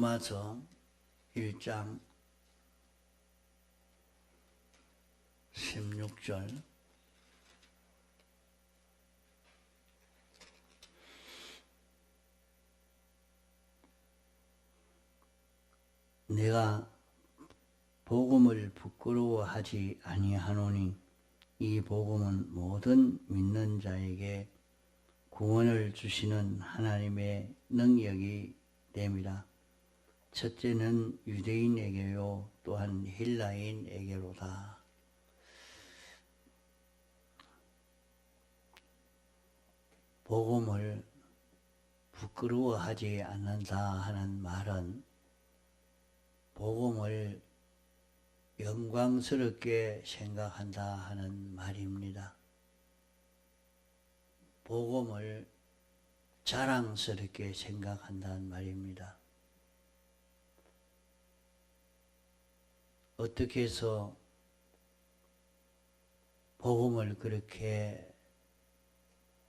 로마서 1장 16절 내가 복음을 부끄러워하지 아니하노니 이 복음은 모든 믿는 자에게 구원을 주시는 하나님의 능력이 됩니다. 첫째는 유대인에게요, 또한 힐라인에게로다. 복음을 부끄러워하지 않는다 하는 말은 복음을 영광스럽게 생각한다 하는 말입니다. 복음을 자랑스럽게 생각한다는 말입니다. 어떻게 해서 복음을 그렇게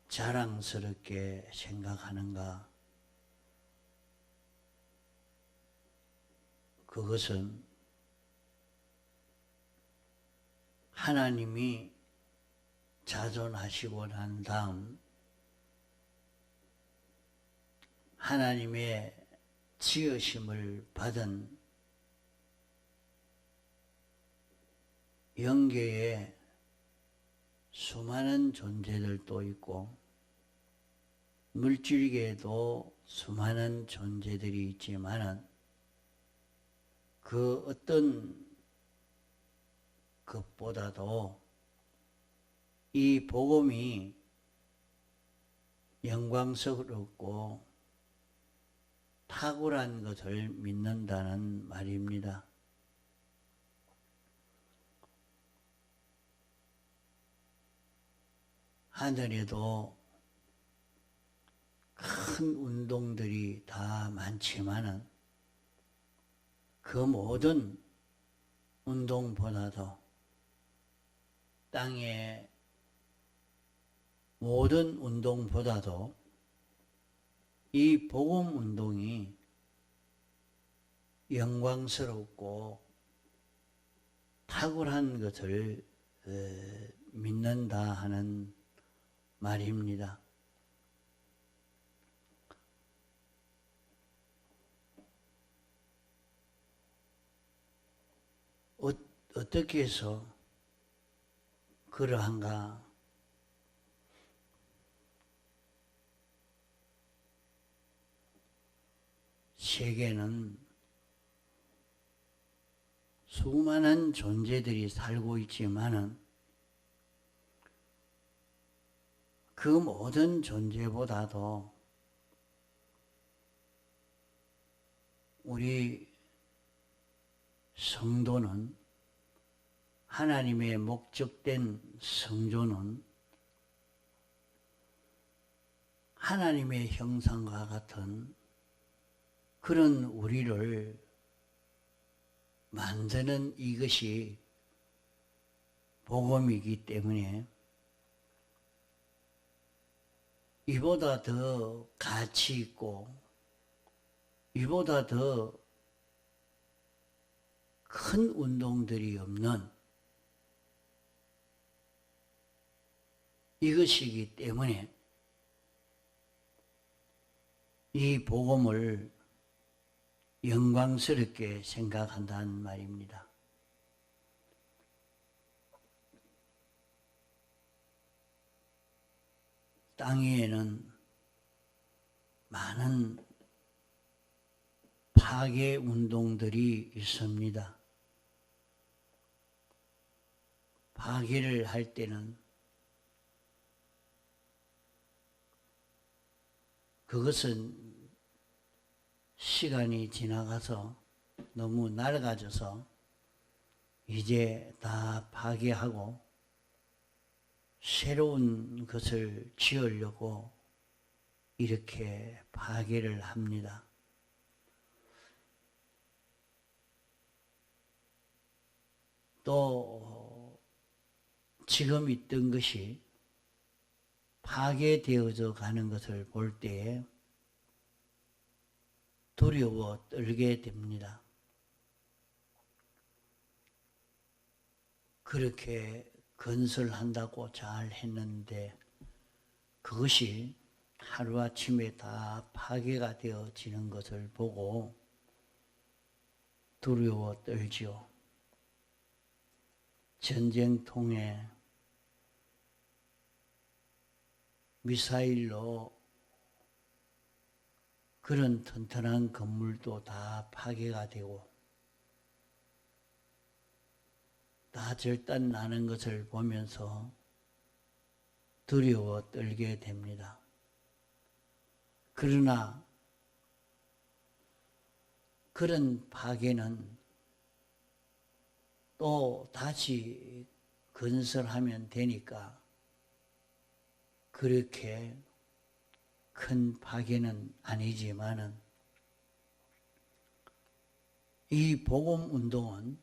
자랑스럽게 생각하는가? 그것은 하나님이 자존하시고 난 다음 하나님의 지으심을 받은 영계에 수많은 존재들도 있고 물질계에도 수많은 존재들이 있지만은 그 어떤 것보다도 이 복음이 영광스럽고 탁월한 것을 믿는다는 말입니다. 하늘에도 큰 운동들이 다 많지만은 그 모든 운동보다도 땅의 모든 운동보다도 이 복음 운동이 영광스럽고 탁월한 것을 믿는다 하는 말입니다. 어, 어떻게 해서 그러한가? 세계는 수많은 존재들이 살고 있지만은 그 모든 존재보다도 우리 성도는 하나님의 목적된 성조는 하나님의 형상과 같은 그런 우리를 만드는 이것이 복음이기 때문에 이보다 더 가치 있고 이보다 더 큰 운동들이 없는 이것이기 때문에 이 복음을 영광스럽게 생각한다는 말입니다. 땅 위에는 많은 파괴 운동들이 있습니다. 파괴를 할 때는 그것은 시간이 지나가서 너무 낡아져서 이제 다 파괴하고 새로운 것을 지으려고 이렇게 파괴를 합니다. 또 지금 있던 것이 파괴되어져 가는 것을 볼 때에 두려워 떨게 됩니다. 그렇게 건설한다고 잘 했는데 그것이 하루아침에 다 파괴가 되어지는 것을 보고 두려워 떨지요. 전쟁통에 미사일로 그런 튼튼한 건물도 다 파괴가 되고 다 절단 나는 것을 보면서 두려워 떨게 됩니다. 그러나 그런 파괴는 또 다시 건설하면 되니까 그렇게 큰 파괴는 아니지만은 이 복음 운동은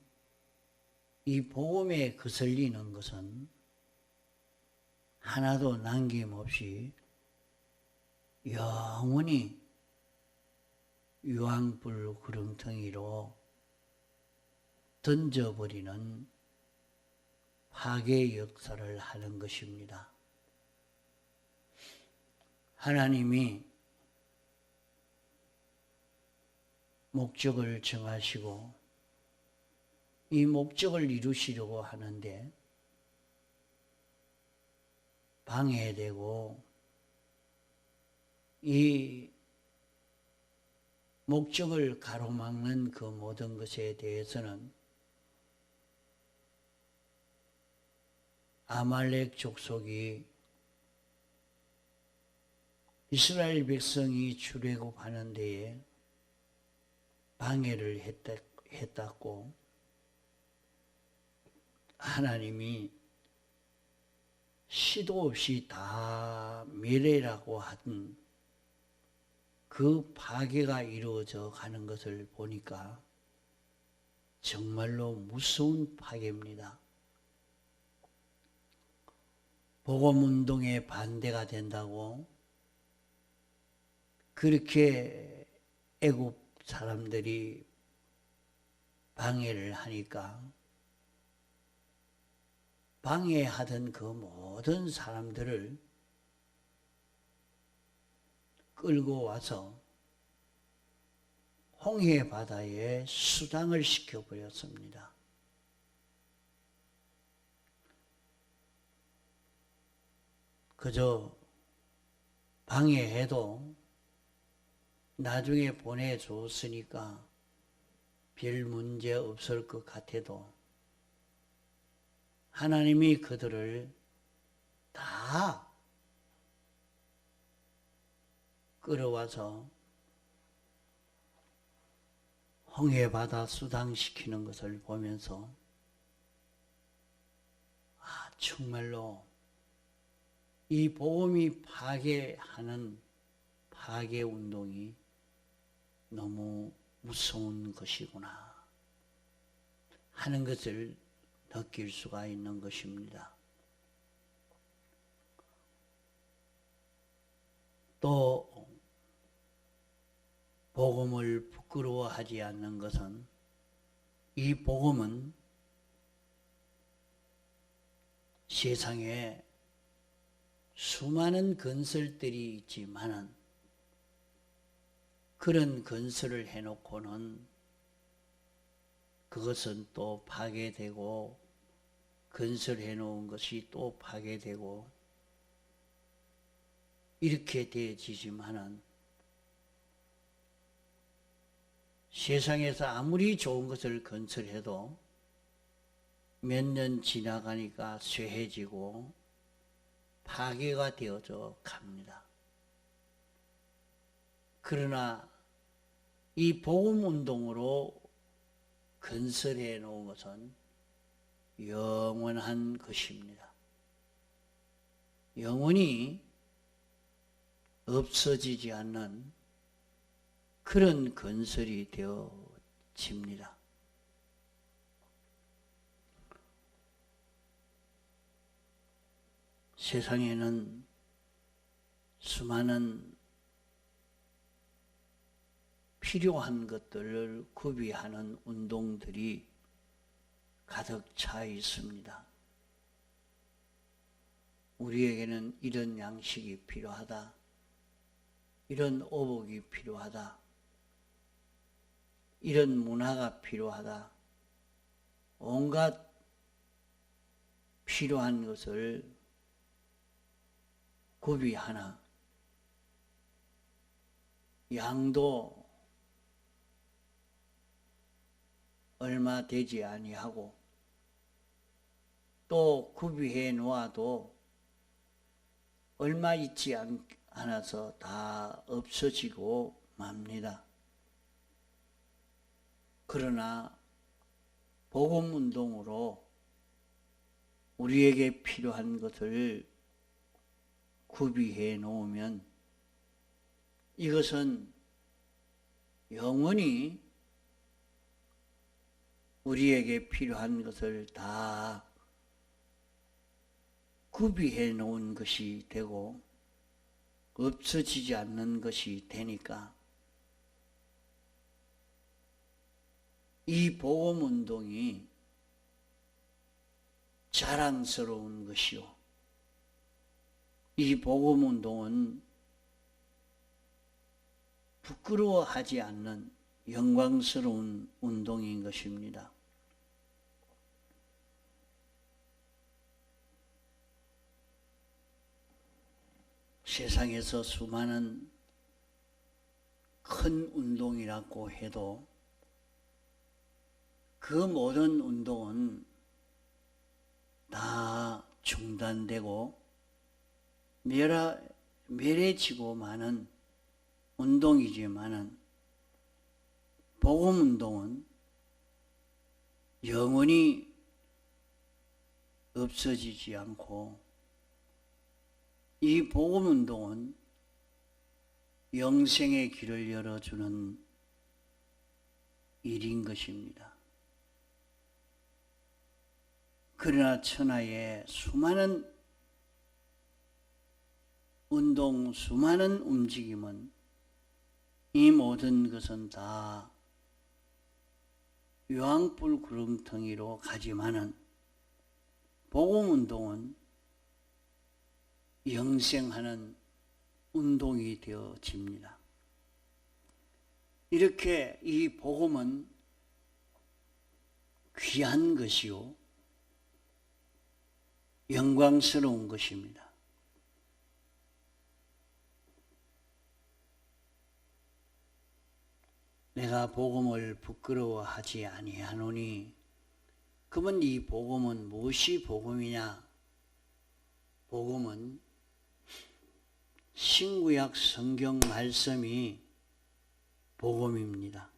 이 복음에 거슬리는 것은 하나도 남김없이 영원히 유황불 구렁텅이로 던져버리는 파괴 역사를 하는 것입니다. 하나님이 목적을 정하시고 이 목적을 이루시려고 하는데 방해되고 이 목적을 가로막는 그 모든 것에 대해서는 아말렉 족속이 이스라엘 백성이 출애굽하는 데에 방해를 했다, 했다고 하나님이 시도 없이 다 미래라고 하던 그 파괴가 이루어져 가는 것을 보니까 정말로 무서운 파괴입니다. 복음운동에 반대가 된다고 그렇게 애굽 사람들이 방해를 하니까 방해하던 그 모든 사람들을 끌고 와서 홍해 바다에 수당을 시켜버렸습니다. 그저 방해해도 나중에 보내줬으니까 별 문제 없을 것 같아도 하나님이 그들을 다 끌어와서 홍해바다 수당시키는 것을 보면서 아 정말로 이 보험이 파괴하는 파괴 운동이 너무 무서운 것이구나 하는 것을 느낄 수가 있는 것입니다. 또 복음을 부끄러워하지 않는 것은 이 복음은 세상에 수많은 건설들이 있지만은 그런 건설을 해놓고는 그것은 또 파괴되고 건설해 놓은 것이 또 파괴되고 이렇게 되어지지만은 세상에서 아무리 좋은 것을 건설해도 몇 년 지나가니까 쇠해지고 파괴가 되어져 갑니다. 그러나 이 복음 운동으로 건설해 놓은 것은 영원한 것입니다. 영원히 없어지지 않는 그런 건설이 되어집니다. 세상에는 수많은 필요한 것들을 구비하는 운동들이 가득 차 있습니다. 우리에게는 이런 양식이 필요하다. 이런 오복이 필요하다. 이런 문화가 필요하다. 온갖 필요한 것을 구비하나 양도 얼마 되지 아니하고 또 구비해 놓아도 얼마 있지 않, 않아서 다 없어지고 맙니다. 그러나 복음 운동으로 우리에게 필요한 것을 구비해 놓으면 이것은 영원히 우리에게 필요한 것을 다 구비해 놓은 것이 되고 없어지지 않는 것이 되니까 이 복음 운동이 자랑스러운 것이요. 이 복음 운동은 부끄러워하지 않는 영광스러운 운동인 것입니다. 세상에서 수많은 큰 운동이라고 해도 그 모든 운동은 다 중단되고 멸하, 멸해지고 마는 운동이지만은 복음 운동은 영원히 없어지지 않고 이 복음 운동은 영생의 길을 열어주는 일인 것입니다. 그러나 천하에 수많은 운동, 수많은 움직임은 이 모든 것은 다 유황불 구름텅이로 가지만은 복음 운동은 영생하는 운동이 되어집니다. 이렇게 이 복음은 귀한 것이요. 영광스러운 것입니다. 내가 복음을 부끄러워하지 아니하노니 그러면 이 복음은 무엇이 복음이냐? 복음은 신구약 성경 말씀이 복음입니다.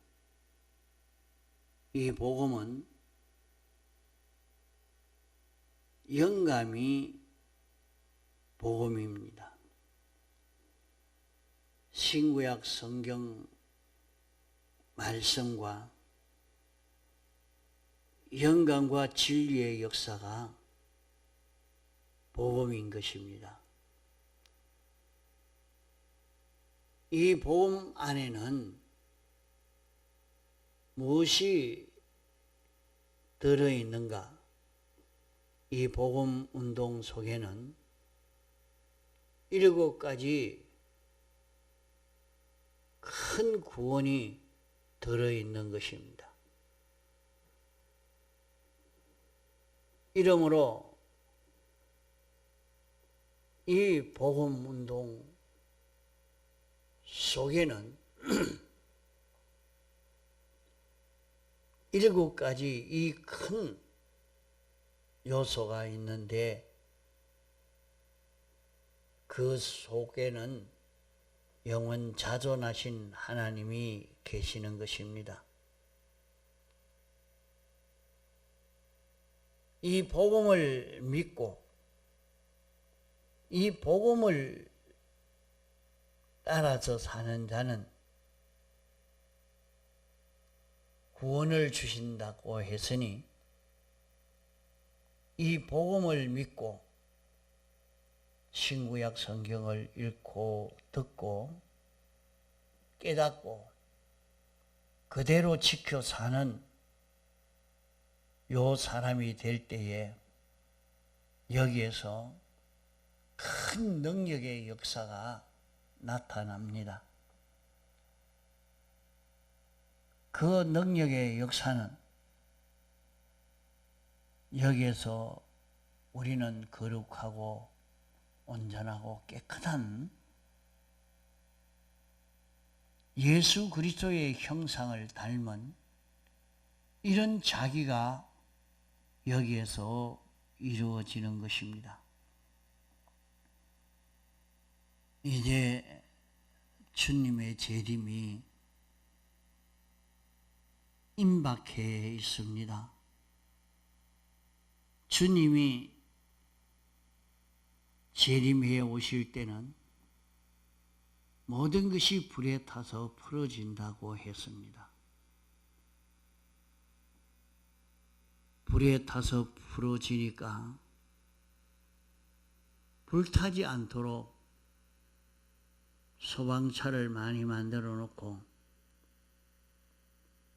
이 복음은 영감이 복음입니다. 신구약 성경 말씀과 영감과 진리의 역사가 복음인 것입니다. 이 복음 안에는 무엇이 들어있는가? 이 복음 운동 속에는 일곱 가지 큰 구원이 들어있는 것입니다. 이러므로 이 복음 운동 속에는 일곱 가지 이 큰 요소가 있는데 그 속에는 영원 자존하신 하나님이 계시는 것입니다. 이 복음을 믿고 이 복음을 따라서 사는 자는 구원을 주신다고 했으니 이 복음을 믿고 신구약 성경을 읽고 듣고 깨닫고 그대로 지켜 사는 요 사람이 될 때에 여기에서 큰 능력의 역사가 나타납니다. 그 능력의 역사는 여기에서 우리는 거룩하고 온전하고 깨끗한 예수 그리스도의 형상을 닮은 이런 자기가 여기에서 이루어지는 것입니다. 이제 주님의 재림이 임박해 있습니다. 주님이 재림해 오실 때는 모든 것이 불에 타서 풀어진다고 했습니다. 불에 타서 풀어지니까 불타지 않도록 소방차를 많이 만들어 놓고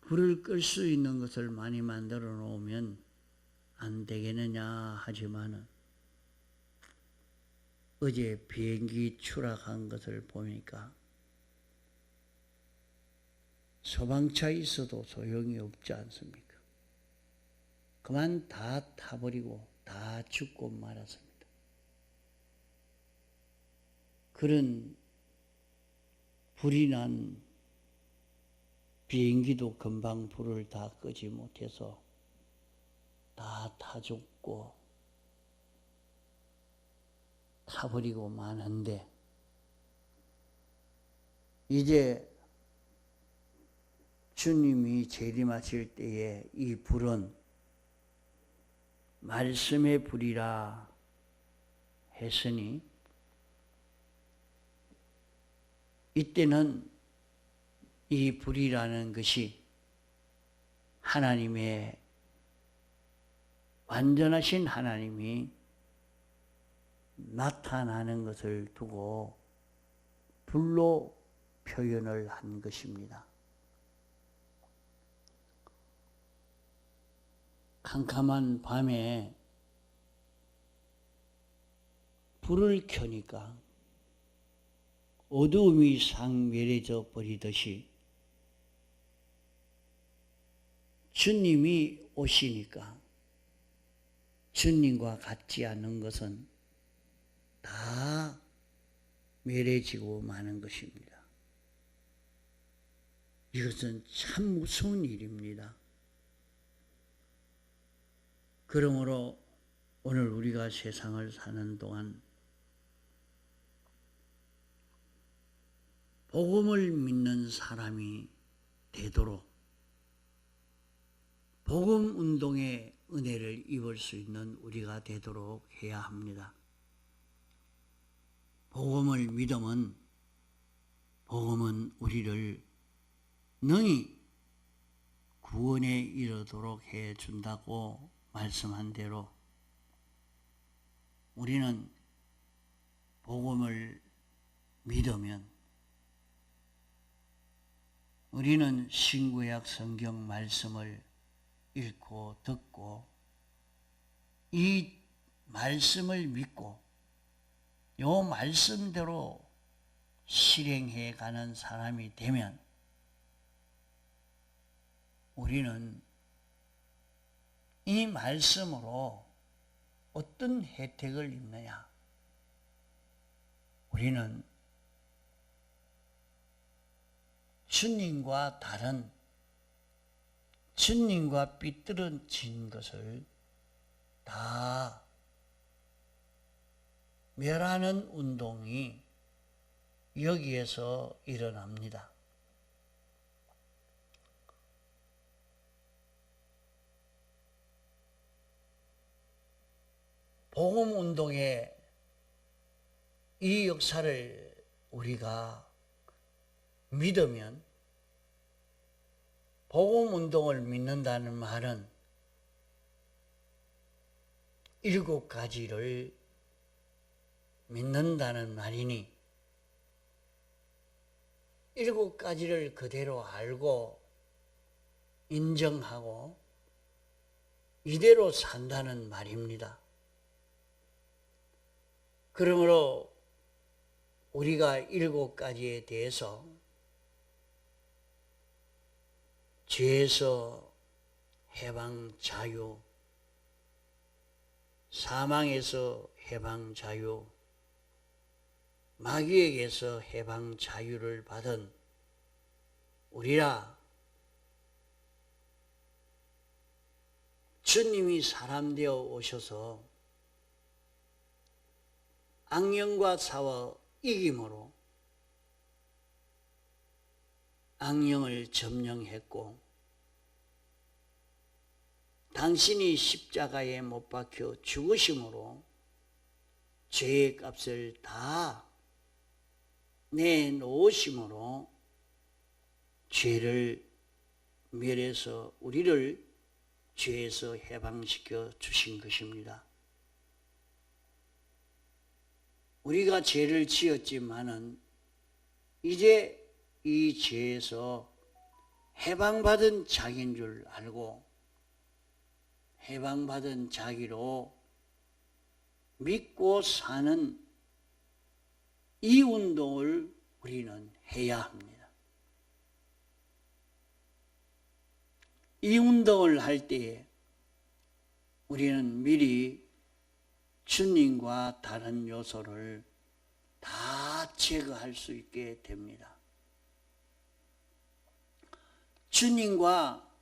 불을 끌 수 있는 것을 많이 만들어 놓으면 안 되겠느냐 하지만은 어제 비행기 추락한 것을 보니까 소방차 있어도 소용이 없지 않습니까? 그만 다 타버리고 다 죽고 말았습니다. 그런 불이 난 비행기도 금방 불을 다 끄지 못해서 다 타 죽고 타버리고 마는데 이제 주님이 재림하실 때에 이 불은 말씀의 불이라 했으니 이때는 이 불이라는 것이 하나님의 완전하신 하나님이 나타나는 것을 두고 불로 표현을 한 것입니다. 캄캄한 밤에 불을 켜니까 어두움이 상멸해져 버리듯이 주님이 오시니까 주님과 같지 않은 것은 다 멸해지고 마는 것입니다. 이것은 참 무서운 일입니다. 그러므로 오늘 우리가 세상을 사는 동안 복음을 믿는 사람이 되도록 복음 운동의 은혜를 입을 수 있는 우리가 되도록 해야 합니다. 복음을 믿으면 복음은 우리를 능히 구원에 이르도록 해 준다고 말씀한 대로 우리는 복음을 믿으면 우리는 신구약 성경 말씀을 읽고 듣고 이 말씀을 믿고 요 말씀대로 실행해 가는 사람이 되면 우리는 이 말씀으로 어떤 혜택을 입느냐? 우리는 주님과 다른 주님과 삐뚤어진 것을 다 멸하는 운동이 여기에서 일어납니다. 복음 운동의 이 역사를 우리가 믿으면 복음 운동을 믿는다는 말은 일곱 가지를 믿는다는 말이니 일곱 가지를 그대로 알고 인정하고 이대로 산다는 말입니다. 그러므로 우리가 일곱 가지에 대해서 죄에서 해방 자유, 사망에서 해방 자유, 마귀에게서 해방 자유를 받은 우리라. 주님이 사람 되어 오셔서 악령과 싸워 이김으로 악령을 점령했고 당신이 십자가에 못 박혀 죽으심으로 죄의 값을 다 내놓으심으로 죄를 멸해서 우리를 죄에서 해방시켜 주신 것입니다. 우리가 죄를 지었지만은 이제 이 죄에서 해방받은 자기인 줄 알고 해방받은 자기로 믿고 사는 이 운동을 우리는 해야 합니다. 이 운동을 할 때에 우리는 미리 주님과 다른 요소를 다 제거할 수 있게 됩니다. 주님과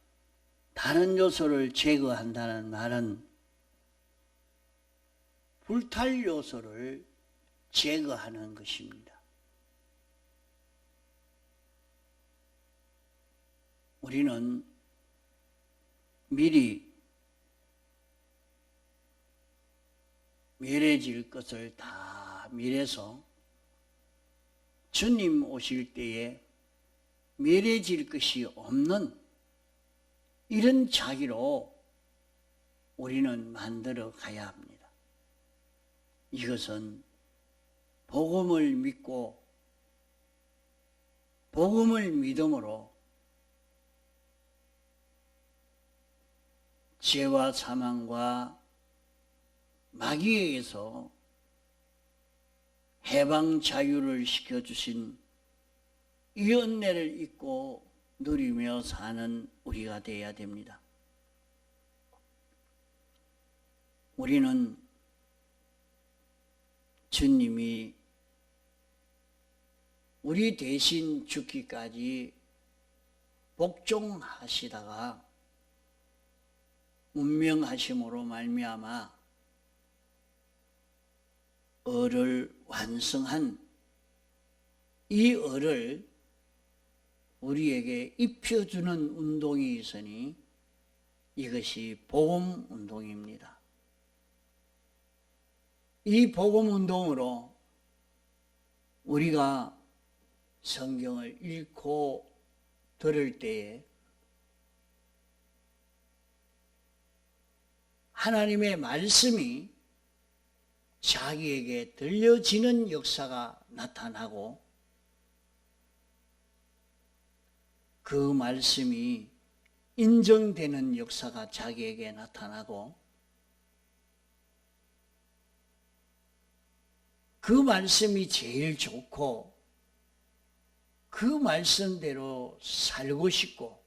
다른 요소를 제거한다는 말은 불탈 요소를 제거하는 것입니다. 우리는 미리 멸해질 것을 다 멸해서 주님 오실 때에 멸해질 것이 없는 이런 자기로 우리는 만들어 가야 합니다. 이것은 복음을 믿고 복음을 믿음으로 죄와 사망과 마귀에게서 해방 자유를 시켜주신 이 은혜를 잊고 누리며 사는 우리가 되어야 됩니다. 우리는 주님이 우리 대신 죽기까지 복종하시다가 운명하심으로 말미암아 을을 완성한 이 을을 우리에게 입혀주는 운동이 있으니 이것이 복음 운동입니다. 이 복음 운동으로 우리가 성경을 읽고 들을 때에 하나님의 말씀이 자기에게 들려지는 역사가 나타나고 그 말씀이 인정되는 역사가 자기에게 나타나고 그 말씀이 제일 좋고 그 말씀대로 살고 싶고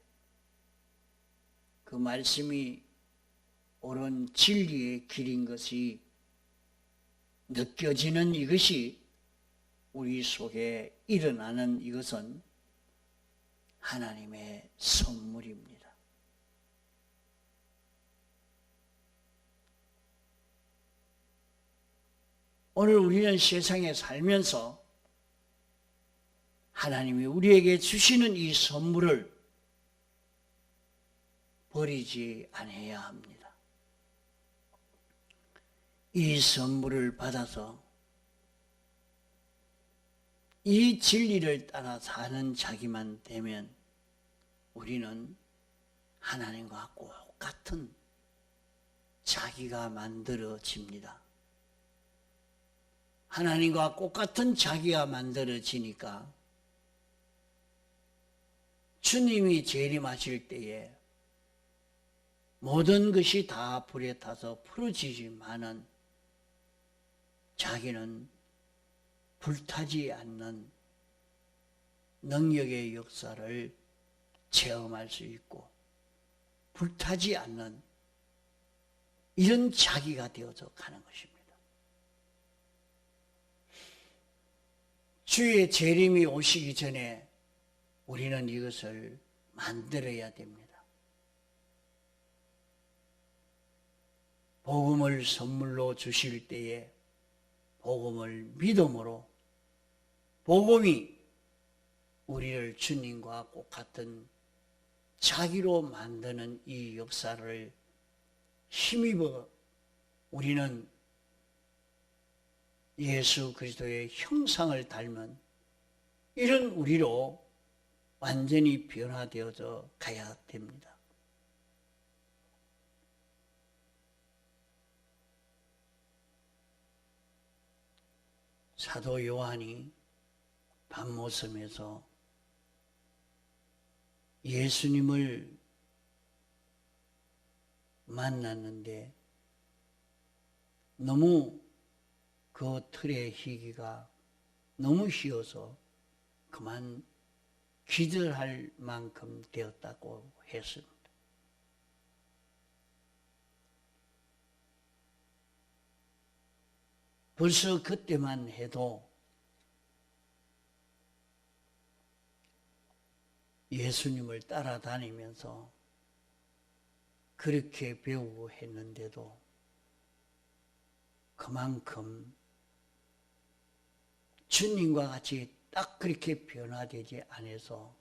그 말씀이 옳은 진리의 길인 것이 느껴지는 이것이 우리 속에 일어나는 이것은 하나님의 선물입니다. 오늘 우리는 세상에 살면서 하나님이 우리에게 주시는 이 선물을 버리지 않아야 합니다. 이 선물을 받아서 이 진리를 따라 사는 자기만 되면 우리는 하나님과 똑같은 자기가 만들어집니다. 하나님과 똑같은 자기가 만들어지니까 주님이 재림하실 때에 모든 것이 다 불에 타서 풀어지지만은 자기는 불타지 않는 능력의 역사를 체험할 수 있고 불타지 않는 이런 자기가 되어서 가는 것입니다. 주의 재림이 오시기 전에 우리는 이것을 만들어야 됩니다. 복음을 선물로 주실 때에 복음을 믿음으로 복음이 우리를 주님과 꼭 같은 자기로 만드는 이 역사를 힘입어 우리는 예수 그리스도의 형상을 닮은 이런 우리로 완전히 변화되어져 가야 됩니다. 사도 요한이 밤모섬에서 예수님을 만났는데 너무 그 틀의 희기가 너무 희어서 그만 기절할 만큼 되었다고 했습니다. 벌써 그때만 해도 예수님을 따라다니면서 그렇게 배우고 했는데도 그만큼 주님과 같이 딱 그렇게 변화되지 않아서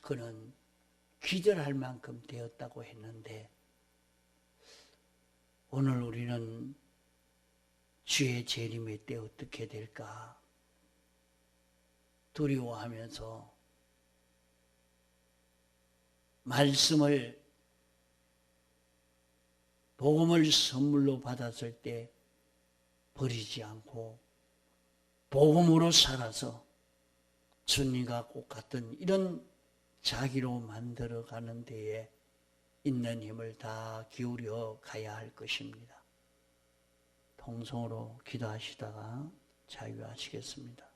그는 기절할 만큼 되었다고 했는데 오늘 우리는 주의 재림의 때 어떻게 될까? 두려워하면서 말씀을 복음을 선물로 받았을 때 버리지 않고 복음으로 살아서 주님과 꼭 같은 이런 자기로 만들어 가는 데에 있는 힘을 다 기울여 가야 할 것입니다. 통성으로 기도하시다가 자유하시겠습니다.